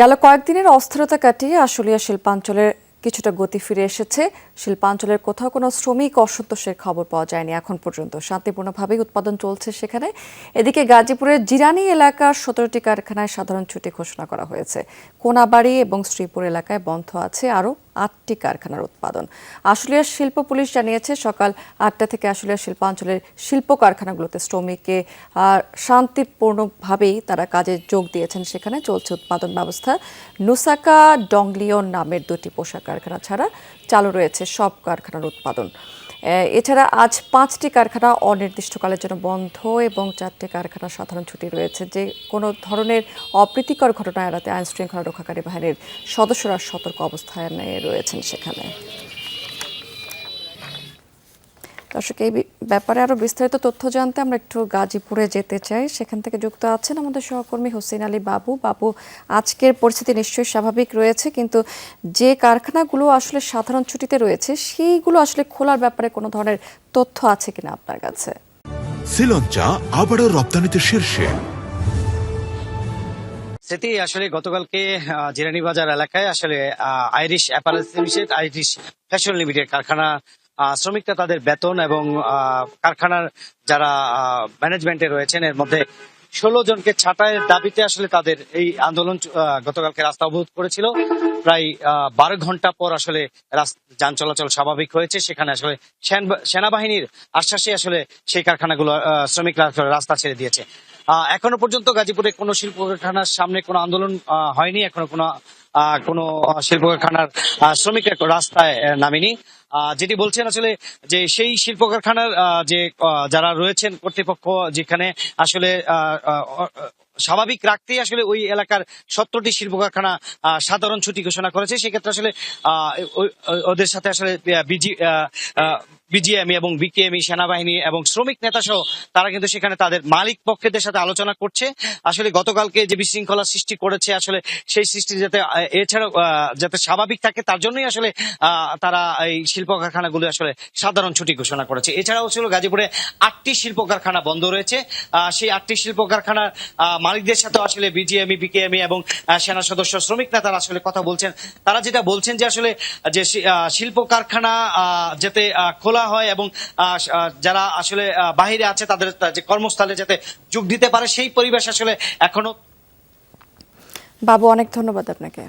গেল কয়েকদিনের অস্থিরতা কাটিয়ে আশুলিয়া শিল্পাঞ্চলের কিছুটা গতি ফিরে এসেছে। শিল্পাঞ্চলের কোথাও কোনো শ্রমিক অসন্তোষের খবর পাওয়া যায়নি এখন পর্যন্ত। শান্তিপূর্ণভাবেই উৎপাদন চলছে সেখানে। এদিকে গাজীপুরের জিরানি এলাকার সতেরোটি কারখানায় সাধারণ ছুটি ঘোষণা করা হয়েছে। কোনাবাড়ি এবং শ্রীপুর এলাকায় বন্ধ আছে আরও আটটি কারখানার উৎপাদন। আশুলিয়া শিল্প পুলিশ জানিয়েছে, সকাল আটটা থেকে আশুলিয়া শিল্পাঞ্চলের শিল্প কারখানাগুলোতে শ্রমিককে শান্তিপূর্ণভাবেই তারা কাজে যোগ দিয়েছেন। সেখানে চলছে উৎপাদন ব্যবস্থা। নুসাকা ডংলিয়ন নামের দুটি পোশাক কারখানা ছাড়া চালু রয়েছে সব কারখানার উৎপাদন। এছাড়া আজ পাঁচটি কারখানা অনির্দিষ্টকালের জন্য বন্ধ এবং চারটি কারখানা সাধারণ ছুটি রয়েছে। যে কোনো ধরনের অপ্রীতিকর ঘটনা এড়াতে আইন শৃঙ্খলা রক্ষাকারী বাহিনীর সদস্যরা সতর্ক অবস্থানে রয়েছেন সেখানে। দর্শক, এই ব্যাপারে আরও বিস্তারিত তথ্য জানতে আমরা একটু গাজীপুরে যেতে চাই। সেখান থেকে যুক্ত আছেন আমাদের সহকর্মী হোসেন আলী বাবু। বাবু, আজকের পরিস্থিতি নিশ্চয়ই স্বাভাবিক রয়েছে, কিন্তু যে কারখানাগুলো আসলে সাধারণ ছুটিতে রয়েছে, সেইগুলো আসলে খোলার ব্যাপারে কোনো ধরনের তথ্য আছে কিনা আপনার কাছে? শ্রীলঞ্চা আবারও রপ্তানিতে শীর্ষে। স্মৃতি, আসলে গতকালকে জিরানি বাজার এলাকায় আসলে Irish apparels limited, Irish fashion limited কারখানা শ্রমিকরা তাদের বেতন এবং কারখানার যারা ম্যানেজমেন্টে রয়েছেন, এর মধ্যে ষোলো জনকে ছাঁটাইয়ের দাবিতে আসলে তাদের এই আন্দোলন গতকালকে রাস্তা অবরোধ করেছিল। প্রায় বারো ঘণ্টা পর আসলে যান চলাচল স্বাভাবিক হয়েছে। সেখানে আসলে সেন- সেনাবাহিনীর আশ্বাসে আসলে সেই কারখানাগুলো শ্রমিকরা রাস্তা ছেড়ে দিয়েছে। এখনও পর্যন্ত গাজীপুরে কোনো শিল্প কারখানার সামনে কোনো আন্দোলন হয়নি। এখনও কোনো কোনো শিল্প কারখানার শ্রমিকরা রাস্তায় নামেনি। যেটি বলছেন আসলে যে সেই শিল্প কারখানার যে যারা রয়েছেন কর্তৃপক্ষ যেখানে আসলে স্বাভাবিক রাখতেই আসলে ওই এলাকার সত্তরটি শিল্প কারখানা সাধারণ ছুটি ঘোষণা করেছে। সেক্ষেত্রে আসলে ওদের সাথে আসলে বিজি বিজিএমই এবং বিকেএমই সেনাবাহিনী এবং শ্রমিক নেতা সহ তারা কিন্তু সেখানে তাদের মালিক পক্ষেদের সাথে আলোচনা করছে। আসলে গতকালকে যে বিশৃঙ্খলা সৃষ্টি করেছে আসলে সেই সৃষ্টি যাতে এছাড়াও যাতে স্বাভাবিক থাকে তার জন্যই আসলে তারা এই শিল্প কারখানাগুলো আসলে সাধারণ ছুটি ঘোষণা করেছে। এছাড়াও ছিল গাজীপুরে আটটি শিল্প কারখানা বন্ধ রয়েছে। সেই আটটি শিল্প কারখানার মালিকদের সাথে আসলে বিজিএমই বিকেএমই এবং সেনা সদস্য শ্রমিক নেতারা আসলে কথা বলছেন। তারা যেটা বলছেন যে আসলে যে শিল্প কারখানা যাতে আহ, খোলা হয় এবং যারা আসলে বাহিরে আছে তাদের যে কর্মস্থলে যাতে যোগ দিতে পারে সেই পরিবেশ আসলে এখনও বাবু, অনেক ধন্যবাদ আপনাকে।